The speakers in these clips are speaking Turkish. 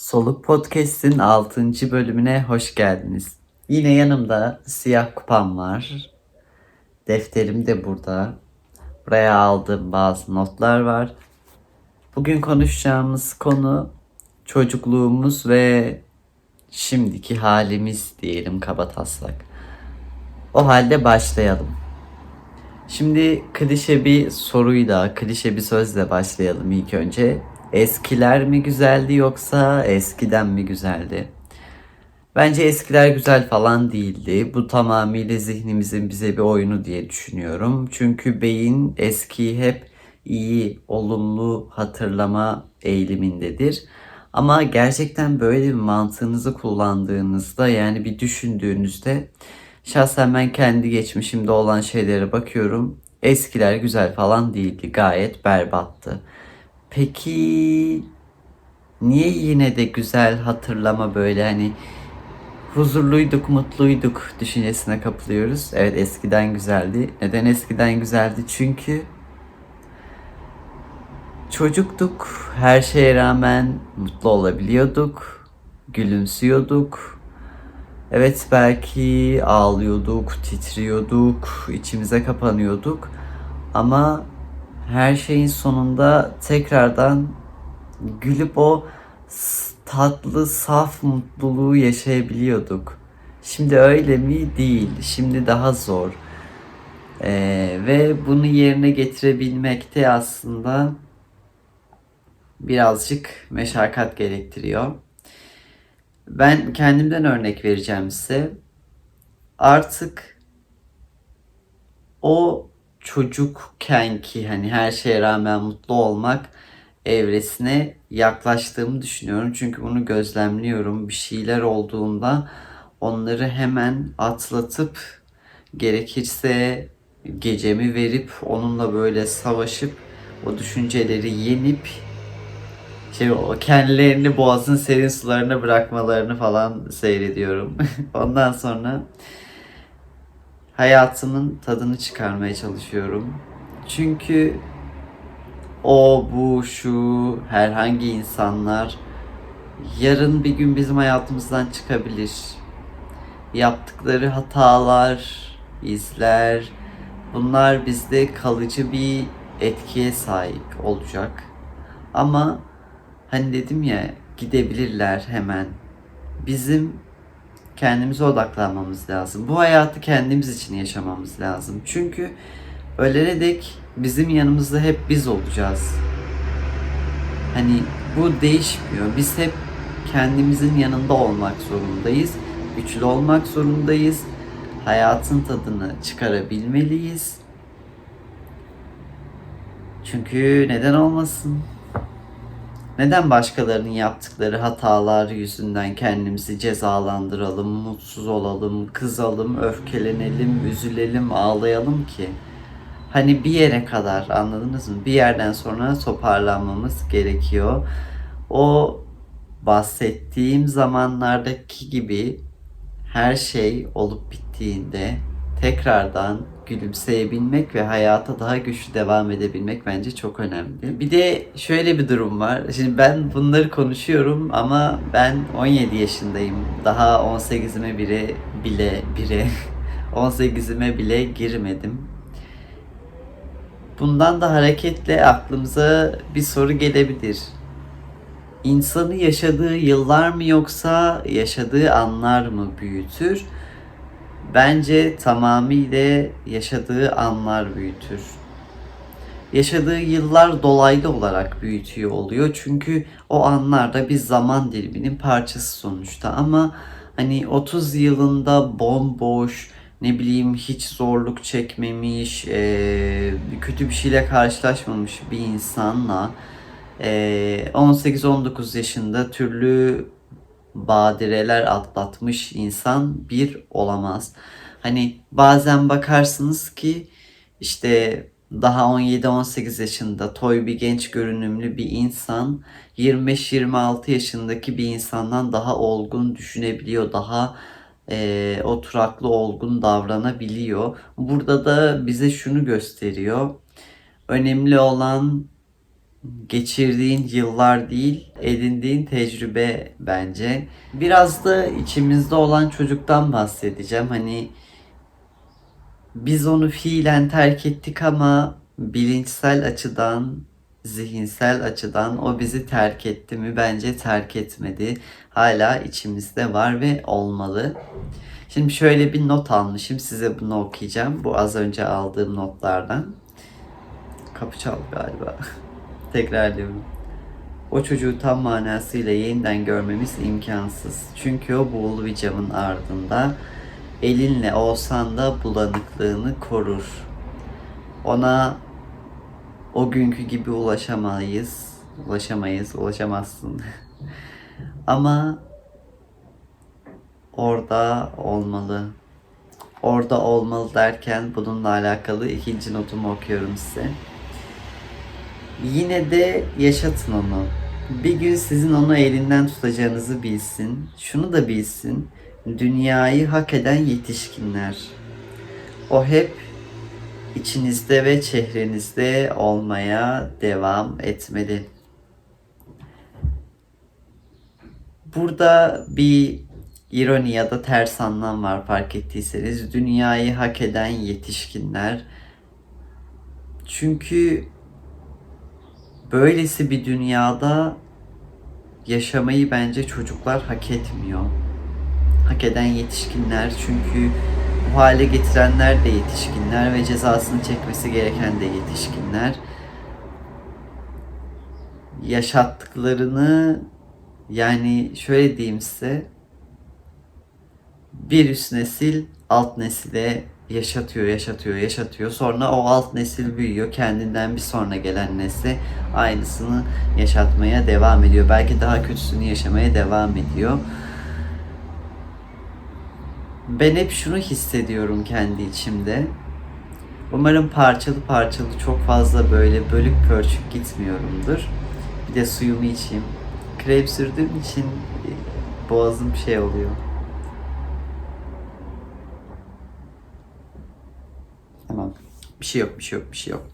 Soluk Podcast'in 6. bölümüne hoş geldiniz. Yine yanımda siyah kupam var. Defterim de burada. Buraya aldığım bazı notlar var. Bugün konuşacağımız konu çocukluğumuz ve şimdiki halimiz diyelim kabataslak. O halde başlayalım. Şimdi klişe bir soruyla, klişe bir sözle başlayalım ilk önce. Eskiler mi güzeldi yoksa eskiden mi güzeldi? Bence eskiler güzel falan değildi. Bu tamamıyla zihnimizin bize bir oyunu diye düşünüyorum. Çünkü beyin eskiyi hep iyi, olumlu hatırlama eğilimindedir. Ama gerçekten böyle bir mantığınızı kullandığınızda yani bir düşündüğünüzde şahsen ben kendi geçmişimde olan şeylere bakıyorum. Eskiler güzel falan değildi. Gayet berbattı. Peki niye yine de güzel hatırlama böyle hani huzurluyduk, mutluyduk düşüncesine kapılıyoruz? Evet eskiden güzeldi. Neden eskiden güzeldi? Çünkü çocuktuk. Her şeye rağmen mutlu olabiliyorduk. Gülümsüyorduk. Evet belki ağlıyorduk, titriyorduk, içimize kapanıyorduk. Ama her şeyin sonunda tekrardan gülüp o tatlı, saf mutluluğu yaşayabiliyorduk. Şimdi öyle mi? Değil. Şimdi daha zor. Ee, ve bunu yerine getirebilmek de aslında birazcık meşakkat gerektiriyor. Ben kendimden örnek vereceğim size. Artık o çocukken ki hani her şeye rağmen mutlu olmak evresine yaklaştığımı düşünüyorum. Çünkü bunu gözlemliyorum. Bir şeyler olduğunda onları hemen atlatıp gerekirse gecemi verip onunla böyle savaşıp o düşünceleri yenip şey o kendilerini boğazın serin sularına bırakmalarını falan seyrediyorum. Ondan sonra hayatımın tadını çıkarmaya çalışıyorum. Çünkü o, bu, şu, herhangi insanlar yarın bir gün bizim hayatımızdan çıkabilir. Yaptıkları hatalar, izler, bunlar bizde kalıcı bir etkiye sahip olacak. Ama hani dedim ya gidebilirler hemen. Bizim kendimize odaklanmamız lazım. Bu hayatı kendimiz için yaşamamız lazım. Çünkü ölene dek bizim yanımızda hep biz olacağız. Hani bu değişmiyor. Biz hep kendimizin yanında olmak zorundayız. Güçlü olmak zorundayız. Hayatın tadını çıkarabilmeliyiz. Çünkü neden olmasın? Neden başkalarının yaptıkları hatalar yüzünden kendimizi cezalandıralım, mutsuz olalım, kızalım, öfkelenelim, üzülelim, ağlayalım ki? Hani bir yere kadar anladınız mı? Bir yerden sonra toparlanmamız gerekiyor. O bahsettiğim zamanlardaki gibi her şey olup bittiğinde tekrardan gülümseyebilmek ve hayata daha güçlü devam edebilmek bence çok önemli. Bir de şöyle bir durum var. Şimdi ben bunları konuşuyorum ama ben 17 yaşındayım. Daha 18'ime bile bile bire 18'ime bile girmedim. Bundan da hareketle aklımıza bir soru gelebilir. İnsanı yaşadığı yıllar mı yoksa yaşadığı anlar mı büyütür? Bence tamamıyla yaşadığı anlar büyütür. Yaşadığı yıllar dolaylı olarak büyütüyor oluyor. Çünkü o anlarda bir zaman diliminin parçası sonuçta. Ama hani 30 yılında bomboş, ne bileyim hiç zorluk çekmemiş, eee, kötü bir şeyle karşılaşmamış bir insanla eee, 18-19 yaşında türlü badireler atlatmış insan bir olamaz. Hani bazen bakarsınız ki işte daha 17-18 yaşında toy bir genç görünümlü bir insan 25-26 yaşındaki bir insandan daha olgun düşünebiliyor, daha eee, oturaklı olgun davranabiliyor. Burada da bize şunu gösteriyor. Önemli olan geçirdiğin yıllar değil, edindiğin tecrübe bence. Biraz da içimizde olan çocuktan bahsedeceğim. Hani biz onu fiilen terk ettik ama bilinçsel açıdan, zihinsel açıdan o bizi terk etti mi? Bence terk etmedi. Hala içimizde var ve olmalı. Şimdi şöyle bir not almışım. Size bunu okuyacağım. Bu az önce aldığım notlardan. Kapı çaldı galiba. Tekrarlıyorum. O çocuğu tam manasıyla yeniden görmemiz imkansız. Çünkü o buğulu bir camın ardında elinle olsan da bulanıklığını korur. Ona o günkü gibi ulaşamayız. Ulaşamayız, ulaşamazsın. Ama orada olmalı. Orada olmalı derken bununla alakalı ikinci notumu okuyorum size. Yine de yaşatın onu. Bir gün sizin onu elinden tutacağınızı bilsin. Şunu da bilsin. Dünyayı hak eden yetişkinler. O hep içinizde ve çehrenizde olmaya devam etmeli. Burada bir ironi ya da ters anlam var fark ettiyseniz. Dünyayı hak eden yetişkinler. Çünkü böylesi bir dünyada yaşamayı bence çocuklar hak etmiyor. Hak eden yetişkinler çünkü bu hale getirenler de yetişkinler ve cezasını çekmesi gereken de yetişkinler. Yaşattıklarını yani şöyle diyeyim size bir üst nesil alt nesile yaşatıyor, yaşatıyor, yaşatıyor. Sonra o alt nesil büyüyor. Kendinden bir sonra gelen nesle aynısını yaşatmaya devam ediyor. Belki daha kötüsünü yaşamaya devam ediyor. Ben hep şunu hissediyorum kendi içimde. Umarım parçalı parçalı çok fazla böyle bölük pörçük gitmiyorumdur. Bir de suyumu içeyim. Krep sürdüğüm için boğazım şey oluyor. Bir şey yok, bir şey yok, bir şey yok.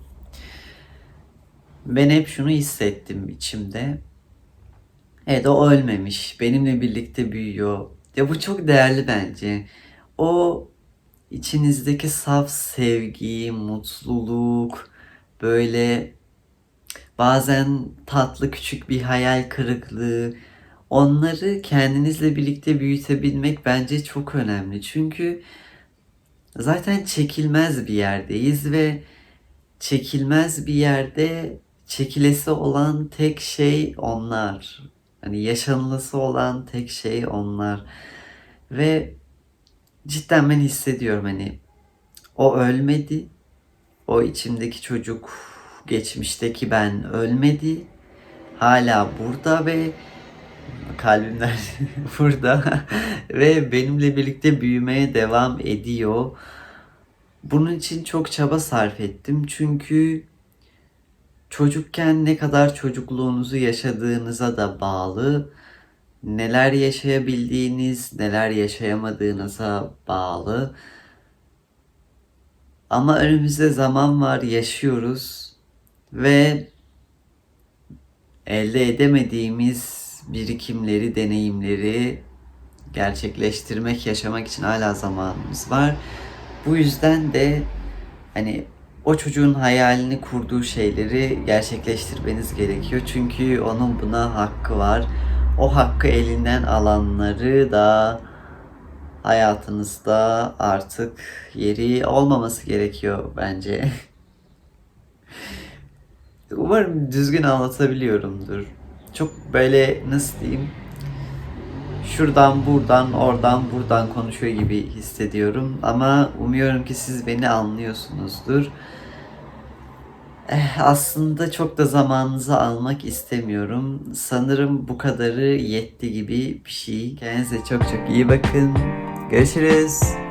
Ben hep şunu hissettim içimde. Evet o ölmemiş. Benimle birlikte büyüyor. Ya bu çok değerli bence. O içinizdeki saf sevgi, mutluluk, böyle bazen tatlı küçük bir hayal kırıklığı, onları kendinizle birlikte büyütebilmek bence çok önemli. Çünkü zaten çekilmez bir yerdeyiz ve çekilmez bir yerde çekilesi olan tek şey onlar. Hani yaşanılısı olan tek şey onlar. Ve cidden ben hissediyorum hani o ölmedi. O içimdeki çocuk geçmişteki ben ölmedi. Hala burada ve kalbimden burada ve benimle birlikte büyümeye devam ediyor. Bunun için çok çaba sarf ettim çünkü çocukken ne kadar çocukluğunuzu yaşadığınıza da bağlı. Neler yaşayabildiğiniz, neler yaşayamadığınıza bağlı. Ama önümüzde zaman var, yaşıyoruz ve elde edemediğimiz birikimleri, deneyimleri gerçekleştirmek, yaşamak için hala zamanımız var. Bu yüzden de hani o çocuğun hayalini kurduğu şeyleri gerçekleştirmeniz gerekiyor. Çünkü onun buna hakkı var. O hakkı elinden alanları da hayatınızda artık yeri olmaması gerekiyor bence. Umarım düzgün anlatabiliyorumdur. Çok böyle nasıl diyeyim? Şuradan buradan oradan buradan konuşuyor gibi hissediyorum ama umuyorum ki siz beni anlıyorsunuzdur. Eh, aslında çok da zamanınızı almak istemiyorum. Sanırım bu kadarı yetti gibi bir şey. Kendinize çok çok iyi bakın. Görüşürüz.